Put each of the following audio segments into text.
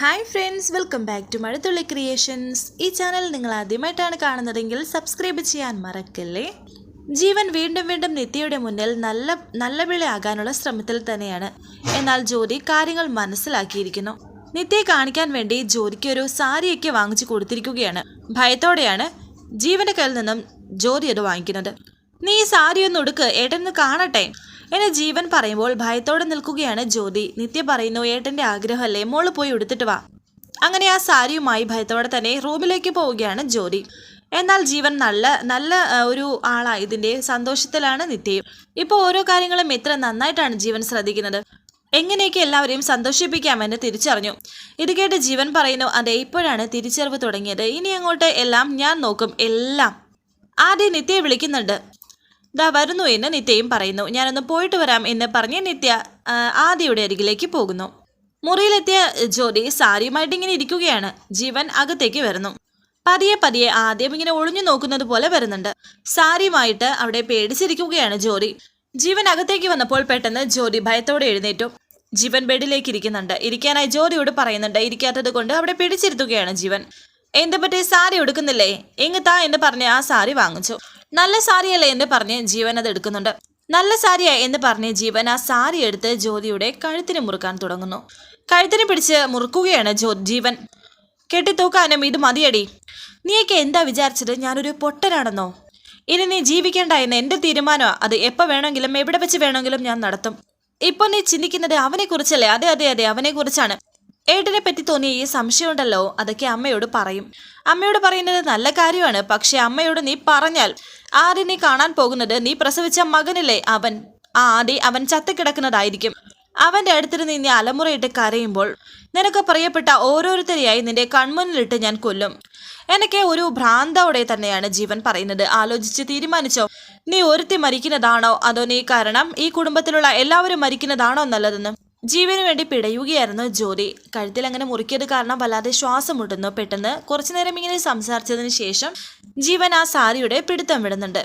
Hi friends welcome back to Mazhathulli creations ഈ channel നിങ്ങൾ ആദ്യമായിട്ടാണ് കാണുന്നതെങ്കിൽ സബ്സ്ക്രൈബ് ചെയ്യാൻ മറക്കല്ലേ? ജീവൻ വീണ്ടും വീണ്ടും നിത്യയുടെ മുന്നിൽ നല്ല നല്ല വിളയാകാനുള്ള ശ്രമത്തിൽ തന്നെയാണ്. എന്നാൽ ജ്യോതി കാര്യങ്ങൾ മനസ്സിലാക്കിയിരിക്കുന്നു. നിത്യയെ കാണിക്കാൻ വേണ്ടി ജ്യോതിക്ക് ഒരു സാരിയൊക്കെ വാങ്ങിച്ചു കൊടുത്തിരിക്കുകയാണ്. ഭയത്തോടെയാണ് ജീവന്റെ കയ്യിൽ നിന്നും ജ്യോതി അത് വാങ്ങിക്കുന്നത്. നീ ഈ സാരി ഒന്ന് ഉടുക്ക് ഏട്ടൻ കാണട്ടെ. എന്നെ ജീവൻ പറയുമ്പോൾ ഭയത്തോടെ നിൽക്കുകയാണ് ജ്യോതി. നിത്യ പറയുന്നു ഏട്ടന്റെ ആഗ്രഹമല്ലേ? മോൾ പോയി എടുത്തിട്ട് വാ. അങ്ങനെ ആ സാരിയുമായി ഭയത്തോടെ തന്നെ റൂമിലേക്ക് പോവുകയാണ് ജ്യോതി. എന്നാൽ ജീവൻ നല്ല നല്ല ഒരു ഒരു ആളായതിന്റെ സന്തോഷത്തിലാണ് നിത്യയും. ഇപ്പോൾ ഓരോ കാര്യങ്ങളും എത്ര നന്നായിട്ടാണ് ജീവൻ ശ്രദ്ധിക്കുന്നത്. എങ്ങനെയൊക്കെ എല്ലാവരെയും സന്തോഷിപ്പിക്കാമെന്ന് തിരിച്ചറിഞ്ഞു. ഇത് കേട്ട് ജീവൻ പറയുന്നു അതെ ഇപ്പോഴാണ് തിരിച്ചറിവ് തുടങ്ങിയത്. ഇനി അങ്ങോട്ട് എല്ലാം ഞാൻ നോക്കും. എല്ലാം. ആദ്യം നിത്യയെ വിളിക്കുന്നുണ്ട്. ദാ വരുന്നു എന്ന് നിത്യയും പറയുന്നു. ഞാനൊന്ന് പോയിട്ട് വരാം എന്ന് പറഞ്ഞ് നിത്യ ആദിയുടെ അരികിലേക്ക് പോകുന്നു. മുറിയിലെത്തിയ ജ്യോതി സാരിയുമായിട്ട് ഇങ്ങനെ ഇരിക്കുകയാണ്. ജീവൻ അകത്തേക്ക് വരുന്നു. പതിയെ പതിയെ ആദ്യം ഇങ്ങനെ ഒളിഞ്ഞു നോക്കുന്നത് പോലെ വരുന്നുണ്ട്. സാരിയുമായിട്ട് അവിടെ പേടിച്ചിരിക്കുകയാണ് ജ്യോതി. ജീവൻ അകത്തേക്ക് വന്നപ്പോൾ പെട്ടെന്ന് ജ്യോതി ഭയത്തോടെ എഴുന്നേറ്റു. ജീവൻ ബെഡിലേക്ക് ഇരിക്കുന്നുണ്ട്. ഇരിക്കാനായി ജ്യോതിയോട് പറയുന്നുണ്ട്. ഇരിക്കാത്തത് കൊണ്ട് അവിടെ പിടിച്ചിരുത്തുകയാണ് ജീവൻ. എന്തെ പറ്റി? സാരി എടുക്കുന്നില്ലേ എങ്ങ് താ എന്ന് പറഞ്ഞ് ആ സാരി വാങ്ങിച്ചു. നല്ല സാരിയല്ലേ എന്ന് പറഞ്ഞ് ജീവൻ അത് എടുക്കുന്നുണ്ട്. നല്ല സാരിയാ എന്ന് പറഞ്ഞ് ജീവൻ ആ സാരി എടുത്ത് ജ്യോതിയുടെ കഴുത്തിന് മുറുക്കാൻ തുടങ്ങുന്നു. കഴുത്തിന് പിടിച്ച് മുറുക്കുകയാണ് ജോ ജീവൻ. കെട്ടിത്തൂക്കാനും ഇത് മതിയടി. നീയൊക്കെ എന്താ വിചാരിച്ചത്? ഞാനൊരു പൊട്ടനാണെന്നോ? ഇനി നീ ജീവിക്കേണ്ട എന്ന് എന്റെ തീരുമാനമാണ് അത് എപ്പോൾ വേണമെങ്കിലും എവിടെ വെച്ച് വേണമെങ്കിലും ഞാൻ നടത്തും. ഇപ്പൊ നീ ചിന്തിക്കുന്നത് അവനെ കുറിച്ചല്ലേ അതെ അതെ അതെ അവനെ കുറിച്ചാണ് ഏട്ടനെ പറ്റി തോന്നിയ ഈ സംശയമുണ്ടല്ലോ അതൊക്കെ അമ്മയോട് പറയും. അമ്മയോട് പറയുന്നത് നല്ല കാര്യമാണ് പക്ഷെ അമ്മയോട് നീ പറഞ്ഞാൽ ആദ്യം നീ കാണാൻ പോകുന്നത് നീ പ്രസവിച്ച മകനല്ലേ അവൻ ആ ആടി അവൻ ചത്തുകിടക്കുന്നതായിരിക്കും. അവന്റെ അടുത്തിരുന്ന് നീ അലമുറയിട്ട് കരയുമ്പോൾ നിനക്ക് പ്രിയപ്പെട്ട ഓരോരുത്തരെയായി നിന്റെ കൺമുന്നിലിട്ട് ഞാൻ കൊല്ലും. എനിക്ക് ഒരു ഭ്രാന്തോടെ തന്നെയാണ് ജീവൻ പറയുന്നത്. ആലോചിച്ച് തീരുമാനിച്ചോ? നീ ഒരുത്തി മരിക്കുന്നതാണോ? അതോ നീ കാരണം ഈ കുടുംബത്തിലുള്ള എല്ലാവരും മരിക്കുന്നതാണോ നല്ലതെന്ന്? ജീവന് വേണ്ടി പിടയുകയായിരുന്നു ജ്യോതി. കഴുത്തിൽ അങ്ങനെ മുറിക്കിയത് കാരണം വല്ലാതെ ശ്വാസം മുട്ടുന്നു പെട്ടെന്ന് കുറച്ചു നേരം ഇങ്ങനെ സംസാരിച്ചതിന് ശേഷം ജീവൻ ആ സാരിയുടെ പിടുത്തം വിടുന്നുണ്ട്.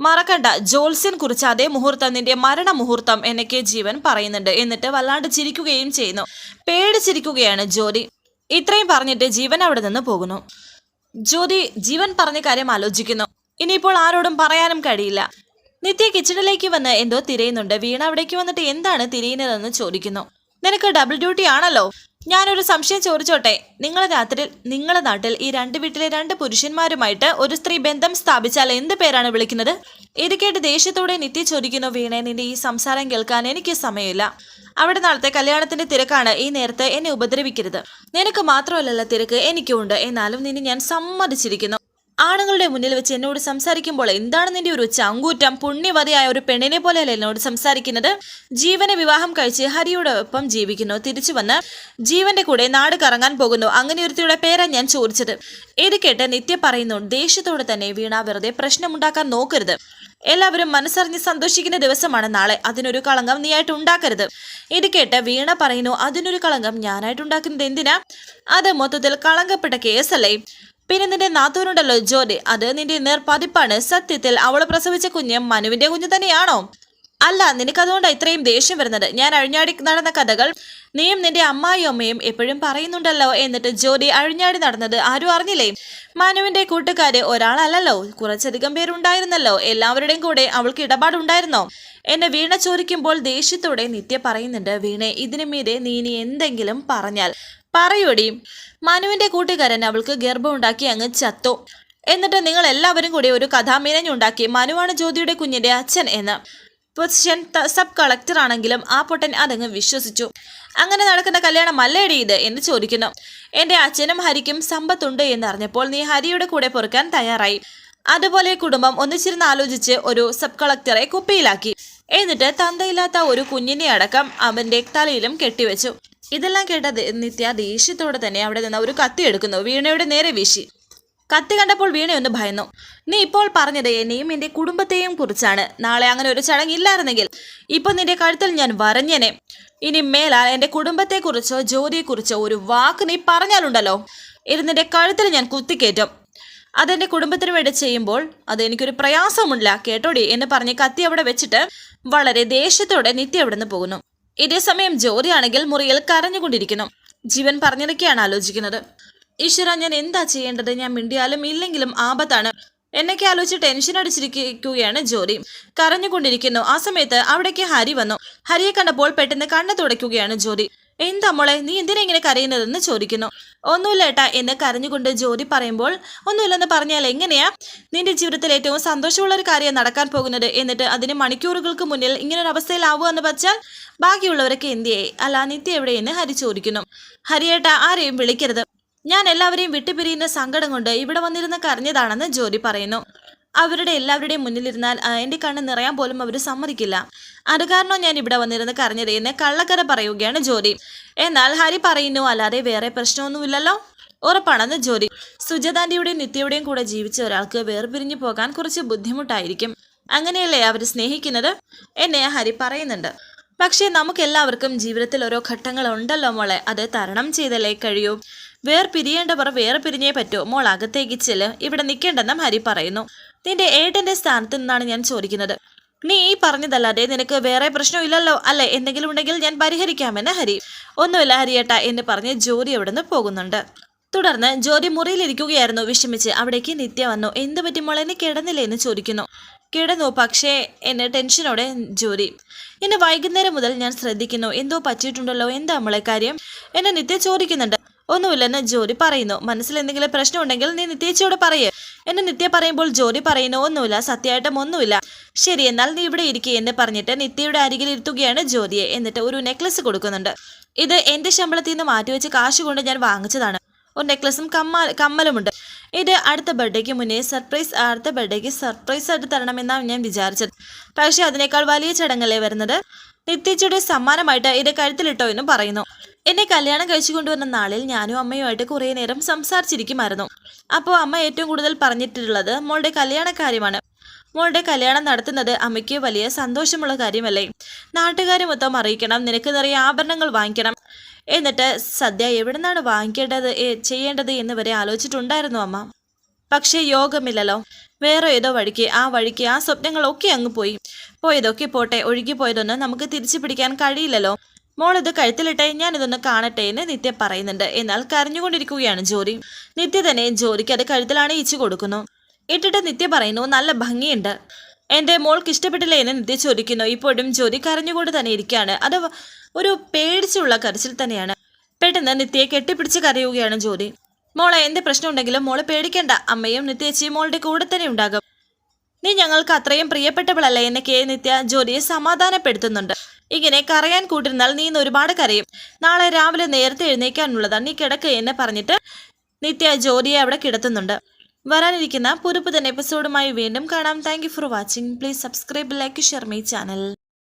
മറക്കണ്ട ജോൽസ്യൻ കുറിച്ച് അതേ മുഹൂർത്തം നിന്റെ മരണ മുഹൂർത്തം എന്നൊക്കെ ജീവൻ പറയുന്നുണ്ട്. എന്നിട്ട് വല്ലാണ്ട് ചിരിക്കുകയും ചെയ്യുന്നു. പേടിച്ചിരിക്കുകയാണ് ജ്യോതി. ഇത്രയും പറഞ്ഞിട്ട് ജീവൻ അവിടെ നിന്ന് പോകുന്നു. ജ്യോതി ജീവൻ പറഞ്ഞ കാര്യം ആലോചിക്കുന്നു. ഇനിയിപ്പോൾ ആരോടും പറയാനും കഴിയില്ല. നിത്യ കിച്ചണിലേക്ക് വന്ന് എന്തോ തിരയുന്നുണ്ട്. വീണ അവിടേക്ക് വന്നിട്ട് എന്താണ് തിരയുന്നതെന്ന് ചോദിക്കുന്നു. നിനക്ക് ഡബിൾ ഡ്യൂട്ടി ആണല്ലോ. ഞാനൊരു സംശയം ചോദിച്ചോട്ടെ. നിങ്ങൾ രാത്രി നിങ്ങളെ നാട്ടിൽ ഈ രണ്ട് വീട്ടിലെ രണ്ട് പുരുഷന്മാരുമായിട്ട് ഒരു സ്ത്രീ ബന്ധം സ്ഥാപിച്ചാൽ എന്ത് പേരാണ് വിളിക്കുന്നത്? ഇത് കേട്ട് ദേഷ്യത്തോടെ നിത്യ ചോദിക്കുന്നു വീണെ നിന്റെ ഈ സംസാരം കേൾക്കാൻ എനിക്ക് സമയമില്ല. അവിടെ നാളത്തെ കല്യാണത്തിന്റെ തിരക്കാണ്. ഈ നേരത്തെ എന്നെ ഉപദ്രവിക്കരുത്. നിനക്ക് മാത്രമല്ലല്ലോ തിരക്ക് എനിക്കുമുണ്ട്. എന്നാലും നിന്നെ ഞാൻ സമ്മതിച്ചിരിക്കുന്നു. ആണുങ്ങളുടെ മുന്നിൽ വെച്ച് എന്നോട് സംസാരിക്കുമ്പോൾ എന്താണ് നിന്റെ ഒരു ചങ്കൂറ്റം പുണ്യവതയായ ഒരു പെണ്ണിനെ പോലെയല്ല എന്നോട് സംസാരിക്കുന്നത്? ജീവനെ വിവാഹം കഴിച്ച് ഹരിയോടൊപ്പം ജീവിക്കുന്നു. തിരിച്ചു വന്ന് ജീവന്റെ കൂടെ നാട് കറങ്ങാൻ പോകുന്നു. അങ്ങനെ ഒരുത്തിയുടെ പേരാ ഞാൻ ചോദിച്ചത്. ഇത് കേട്ട് നിത്യ പറയുന്നു ദേഷ്യത്തോടെ തന്നെ വീണ വെറുതെ പ്രശ്നമുണ്ടാക്കാൻ നോക്കരുത്. എല്ലാവരും മനസ്സറിഞ്ഞ് സന്തോഷിക്കുന്ന ദിവസമാണ് നാളെ. അതിനൊരു കളങ്കം നീയായിട്ട് ഉണ്ടാക്കരുത്. ഇത് കേട്ട് വീണ പറയുന്നു അതിനൊരു കളങ്കം ഞാനായിട്ട് ഉണ്ടാക്കുന്നത് എന്തിനാ? അത് മൊത്തത്തിൽ കളങ്കപ്പെട്ട കേസല്ലേ. പിന്നെ നിന്റെ നാത്തൂനുണ്ടല്ലോ ജോലി അത് നിന്റെ നേർപ്പതിപ്പാണ്. സത്യത്തിൽ അവൾ പ്രസവിച്ച കുഞ്ഞ് മനുവിന്റെ കുഞ്ഞ് തന്നെയാണോ? അല്ല നിനക്കതുകൊണ്ട് ഇത്രയും ദേഷ്യം വരുന്നത്. ഞാൻ അഴിഞ്ഞാടി നടന്ന കഥകൾ നീയും നിന്റെ അമ്മായിയും അമ്മയും എപ്പോഴും പറയുന്നുണ്ടല്ലോ എന്നിട്ട് ജോലി അഴിഞ്ഞാടി നടന്നത് ആരും അറിഞ്ഞില്ലേ? മനുവിന്റെ കൂട്ടുകാര് ഒരാളല്ലല്ലോ. കുറച്ചധികം പേരുണ്ടായിരുന്നല്ലോ. എല്ലാവരുടെയും കൂടെ അവൾക്ക് ഇടപാടുണ്ടായിരുന്നോ? എന്നെ വീണ ചോദിക്കുമ്പോൾ ദേഷ്യത്തോടെ നിത്യ പറയുന്നുണ്ട് വീണെ ഇതിനു മീതെ നീ ഇനി എന്തെങ്കിലും പറഞ്ഞാൽ പറയൂടി. മനുവിന്റെ കൂട്ടുകാരൻ അവൾക്ക് ഗർഭമുണ്ടാക്കി അങ്ങ് ചത്തു. എന്നിട്ട് നിങ്ങൾ എല്ലാവരും കൂടി ഒരു കഥാമീനഞ്ഞുണ്ടാക്കി മനുവാണ് ജ്യോതിയുടെ കുഞ്ഞിന്റെ അച്ഛൻ എന്ന്. പൊസിഷൻ സബ് കളക്ടർ ആണെങ്കിലും ആ പൊട്ടൻ അതങ്ങ് വിശ്വസിച്ചു. അങ്ങനെ നടക്കുന്ന കല്യാണം അല്ലേടി ഇത്? എന്ന് ചോദിക്കുന്നു. എന്റെ അച്ഛനും ഹരിക്കും സമ്പത്തുണ്ട് എന്ന് അറിഞ്ഞപ്പോൾ നീ ഹരിയുടെ കൂടെ പൊറുക്കാൻ തയ്യാറായി. അതുപോലെ കുടുംബം ഒന്നിച്ചിരുന്ന് ആലോചിച്ച് ഒരു സബ് കളക്ടറെ കുപ്പിയിലാക്കി. എന്നിട്ട് തന്തയില്ലാത്ത ഒരു കുഞ്ഞിനെ അടക്കം അവന്റെ തലയിലും കെട്ടിവെച്ചു. ഇതെല്ലാം കേട്ട നിത്യ ദേഷ്യത്തോടെ തന്നെ അവിടെ നിന്ന് ഒരു കത്തി എടുക്കുന്നു. വീണയുടെ നേരെ വീശി. കത്തി കണ്ടപ്പോൾ വീണയൊന്ന് ഭയന്നു. നീ ഇപ്പോൾ പറഞ്ഞത് എന്നെയും എന്റെ കുടുംബത്തെയും കുറിച്ചാണ്. നാളെ അങ്ങനെ ഒരു ചടങ്ങില്ലായിരുന്നെങ്കിൽ ഇപ്പൊ നിന്റെ കഴുത്തിൽ ഞാൻ വരഞ്ഞനെ. ഇനി മേലാൽ എന്റെ കുടുംബത്തെക്കുറിച്ചോ ജോലിയെക്കുറിച്ചോ ഒരു വാക്ക് നീ പറഞ്ഞാലുണ്ടല്ലോ. ഇത് നിന്റെ കഴുത്തിൽ ഞാൻ കുത്തിക്കേറ്റും അതെന്റെ കുടുംബത്തിന് വേണ്ടി ചെയ്യുമ്പോൾ അത് എനിക്കൊരു പ്രയാസമില്ല കേട്ടോടി? എന്ന് പറഞ്ഞ് കത്തി അവിടെ വെച്ചിട്ട് വളരെ ദേഷ്യത്തോടെ നിത്യ അവിടെ നിന്ന് പോകുന്നു ഇതേസമയം ജോലിയാണെങ്കിൽ മുറിയിൽ കരഞ്ഞുകൊണ്ടിരിക്കുന്നു. ജീവൻ പറഞ്ഞതൊക്കെയാണ് ആലോചിക്കുന്നത്. ഈശ്വര ഞാൻ എന്താ ചെയ്യേണ്ടത്? ഞാൻ മിണ്ടിയാലും ഇല്ലെങ്കിലും ആപത്താണ്. എന്നൊക്കെ ആലോചിച്ച് ടെൻഷൻ അടിച്ചിരിക്കുകയാണ് ജോലി കരഞ്ഞുകൊണ്ടിരിക്കുന്നു. ആ സമയത്ത് അവിടേക്ക് ഹരി വന്നു. ഹരിയെ കണ്ടപ്പോൾ പെട്ടെന്ന് കണ്ണു തുടയ്ക്കുകയാണ് ജോലി എന്താ മോളെ നീ എന്തിനാ ഇങ്ങനെ കരയുന്നതെന്ന് ചോദിക്കുന്നു. ഒന്നുമില്ല ഏട്ടാ എന്ന് കരഞ്ഞുകൊണ്ട് ജോലി പറയുമ്പോൾ ഒന്നുമില്ലെന്ന് പറഞ്ഞാൽ എങ്ങനെയാ? നിന്റെ ജീവിതത്തിൽ ഏറ്റവും സന്തോഷമുള്ള ഒരു കാര്യം നടക്കാൻ പോകുന്നത് എന്നിട്ട് അതിന് മണിക്കൂറുകൾക്ക് മുന്നിൽ ഇങ്ങനൊരു അവസ്ഥയിലാവുക എന്ന് വെച്ചാൽ ബാക്കിയുള്ളവരൊക്കെ എന്തിയായി അല്ല നിത്യ എവിടെയെന്ന് ഹരി ചോദിക്കുന്നു. ഹരിയേട്ട ആരെയും വിളിക്കരുത്. ഞാൻ എല്ലാവരെയും വിട്ടുപിരിയുന്ന സങ്കടം കൊണ്ട് ഇവിടെ വന്നിരുന്ന് കരഞ്ഞതാണെന്ന് ജോലി പറയുന്നു. അവരുടെ എല്ലാവരുടെയും മുന്നിലിരുന്നാൽ എന്റെ കണ്ണ് നിറയാൻ പോലും അവർ സമ്മതിക്കില്ല. അത് കാരണം ഞാൻ ഇവിടെ വന്നിരുന്ന് കരഞ്ഞത് എന്ന് കള്ളക്കര പറയുകയാണ് ജോലി. എന്നാൽ ഹരി പറയുന്നു അല്ലാതെ വേറെ പ്രശ്നമൊന്നുമില്ലല്ലോ. ഉറപ്പാണെന്ന് ജോലി. സുജതാന്റിയുടെയും നിത്യയുടെയും കൂടെ ജീവിച്ച ഒരാൾക്ക് വേർപിരിഞ്ഞു പോകാൻ കുറച്ച് ബുദ്ധിമുട്ടായിരിക്കും. അങ്ങനെയല്ലേ അവർ സ്നേഹിക്കുന്നത്? എന്നെ ഹരി പറയുന്നുണ്ട്. പക്ഷേ നമുക്കെല്ലാവർക്കും ജീവിതത്തിൽ ഓരോ ഘട്ടങ്ങൾ ഉണ്ടല്ലോ മോളെ. അത് തരണം ചെയ്തല്ലേ കഴിയൂ. വേർ പിരിയേണ്ടവർ വേറെ പിരിഞ്ഞേ പറ്റൂ. മോൾ അകത്തേക്ക് ചെല്ല്. ഇവിടെ നിൽക്കേണ്ടെന്നും ഹരി പറയുന്നു. നിന്റെ ഏട്ടന്റെ സ്ഥാനത്ത് നിന്നാണ് ഞാൻ ചോദിക്കുന്നത്. നീ ഈ പറഞ്ഞതല്ലാതെ നിനക്ക് വേറെ പ്രശ്നമില്ലല്ലോ അല്ലെ? എന്തെങ്കിലും ഉണ്ടെങ്കിൽ ഞാൻ പരിഹരിക്കാമെന്ന് ഹരി. ഒന്നുമില്ല ഹരിയേട്ട എന്ന് പറഞ്ഞ് ജോലി അവിടെ പോകുന്നുണ്ട്. തുടർന്ന് ജോലി മുറിയിലിരിക്കുകയായിരുന്നു. വിഷമിച്ച് അവിടേക്ക് നിത്യ വന്നു. എന്ത് പറ്റി മോളെ? കിടന്നില്ലേ? എന്ന് ചോദിക്കുന്നു. കിടന്നു പക്ഷേ എന്നെ ടെൻഷനോടെ ജോലി എന്നെ വൈകുന്നേരം മുതൽ ഞാൻ ശ്രദ്ധിക്കുന്നു. എന്തോ പറ്റിയിട്ടുണ്ടല്ലോ? എന്താ മോളെ കാര്യം? എന്നെ നിത്യ ചോദിക്കുന്നുണ്ട്. ഒന്നുമില്ലെന്ന് ജോലി പറയുന്നു. മനസ്സിൽ എന്തെങ്കിലും പ്രശ്നമുണ്ടെങ്കിൽ നീ നിത്യേച്ചിയോട് പറയേ. എന്നെ നിത്യ പറയുമ്പോൾ ജോലി പറയുന്നു. ഒന്നുമില്ല സത്യമായിട്ടും ഒന്നുമില്ല. ശരി എന്നാൽ നീ ഇവിടെ ഇരിക്കുക എന്ന് പറഞ്ഞിട്ട് നിത്യയുടെ അരികിൽ ഇരുത്തുകയാണ് ജ്യോതിയെ. എന്നിട്ട് ഒരു നെക്ലസ് കൊടുക്കുന്നുണ്ട്. ഇത് എന്റെ ശമ്പളത്തിൽ നിന്ന് മാറ്റിവെച്ച് കാശ് കൊണ്ട് ഞാൻ വാങ്ങിച്ചതാണ്. ഒരു നെക്ലസും കമ്മ കമ്മലുമുണ്ട്. ഇത് അടുത്ത ബർത്ത്ഡേക്ക് മുന്നേ സർപ്രൈസ് അടുത്ത ബർത്ത്ഡേക്ക് സർപ്രൈസ് ആയിട്ട് തരണമെന്നാണ് ഞാൻ വിചാരിച്ചത്. പക്ഷേ അതിനേക്കാൾ വലിയ ചടങ്ങല്ലേ വരുന്നത്? നിത്യച്ചയുടെ സമ്മാനമായിട്ട് ഇത് കഴുത്തിലിട്ടോ എന്നും പറയുന്നു. എന്നെ കല്യാണം കഴിച്ചു കൊണ്ടുവന്ന നാളിൽ ഞാനും അമ്മയുമായിട്ട് കുറേ നേരം സംസാരിച്ചിരിക്കുമായിരുന്നു. അപ്പോൾ അമ്മ ഏറ്റവും കൂടുതൽ പറഞ്ഞിട്ടുള്ളത് മോളുടെ കല്യാണ കാര്യമാണ് മോളുടെ കല്യാണം നടത്തുന്നത് അമ്മയ്ക്ക് വലിയ സന്തോഷമുള്ള കാര്യമല്ലേ? നാട്ടുകാരെ മൊത്തം അറിയിക്കണം നിനക്ക് നിറയെ ആഭരണങ്ങൾ വാങ്ങിക്കണം. എന്നിട്ട് സദ്യ എവിടെ നിന്നാണ് വാങ്ങിക്കേണ്ടത് ചെയ്യേണ്ടത് എന്ന് വരെ ആലോചിച്ചിട്ടുണ്ടായിരുന്നു അമ്മ. പക്ഷേ യോഗമില്ലല്ലോ. വേറെ ഏതോ വഴിക്ക് ആ വഴിക്ക് ആ സ്വപ്നങ്ങളൊക്കെ അങ്ങ് പോയി. പോയതൊക്കെ പോട്ടെ ഒഴുകി പോയതൊന്നും നമുക്ക് തിരിച്ചു പിടിക്കാൻ കഴിയില്ലല്ലോ. മോളിത് കഴുത്തിലിട്ടെ ഞാനിതൊന്ന് കാണട്ടെ എന്ന് നിത്യ പറയുന്നുണ്ട്. എന്നാൽ കരഞ്ഞുകൊണ്ടിരിക്കുകയാണ് ജോലി. നിത്യ തന്നെ ജോലിക്ക് അത് കഴുത്തിലാണ് ഇച്ചു കൊടുക്കുന്നു. ഇട്ടിട്ട് നിത്യ പറയുന്നു നല്ല ഭംഗിയുണ്ട്. എന്റെ മോൾക്ക് ഇഷ്ടപ്പെട്ടില്ലേ എന്ന് നിത്യ ചോദിക്കുന്നു. ഇപ്പോഴും ജോലി കരഞ്ഞുകൊണ്ട് തന്നെ ഇരിക്കുകയാണ്. അത് ഒരു പേടിച്ചുള്ള കരച്ചിൽ തന്നെയാണ്. പെട്ടെന്ന് നിത്യയെ കെട്ടിപ്പിടിച്ച് കരയുകയാണ് ജോലി. മോളെ എന്ത് പ്രശ്നമുണ്ടെങ്കിലും മോളെ പേടിക്കേണ്ട. അമ്മയും നിത്യച്ചിയും മോളുടെ കൂടെ തന്നെ ഉണ്ടാകും. നീ ഞങ്ങൾക്ക് അത്രയും പ്രിയപ്പെട്ടവളല്ലേ എന്നൊക്കെ നിത്യ ജോലിയെ സമാധാനപ്പെടുത്തുന്നുണ്ട്. ഇങ്ങനെ കരയാൻ കൂട്ടിരുന്നാൽ നീ ഇന്ന് ഒരുപാട് കരയും. നാളെ രാവിലെ നേരത്തെ എഴുന്നേക്കാനുള്ളതാണ്. നീ കിടക്ക് എന്ന് പറഞ്ഞിട്ട് നിത്യ ജോലിയെ അവിടെ കിടത്തുന്നുണ്ട്. വരാനിരിക്കുന്ന പുതുപുതൻ എപ്പിസോഡുമായി വീണ്ടും കാണാം. Thank for watching please subscribe like share my channel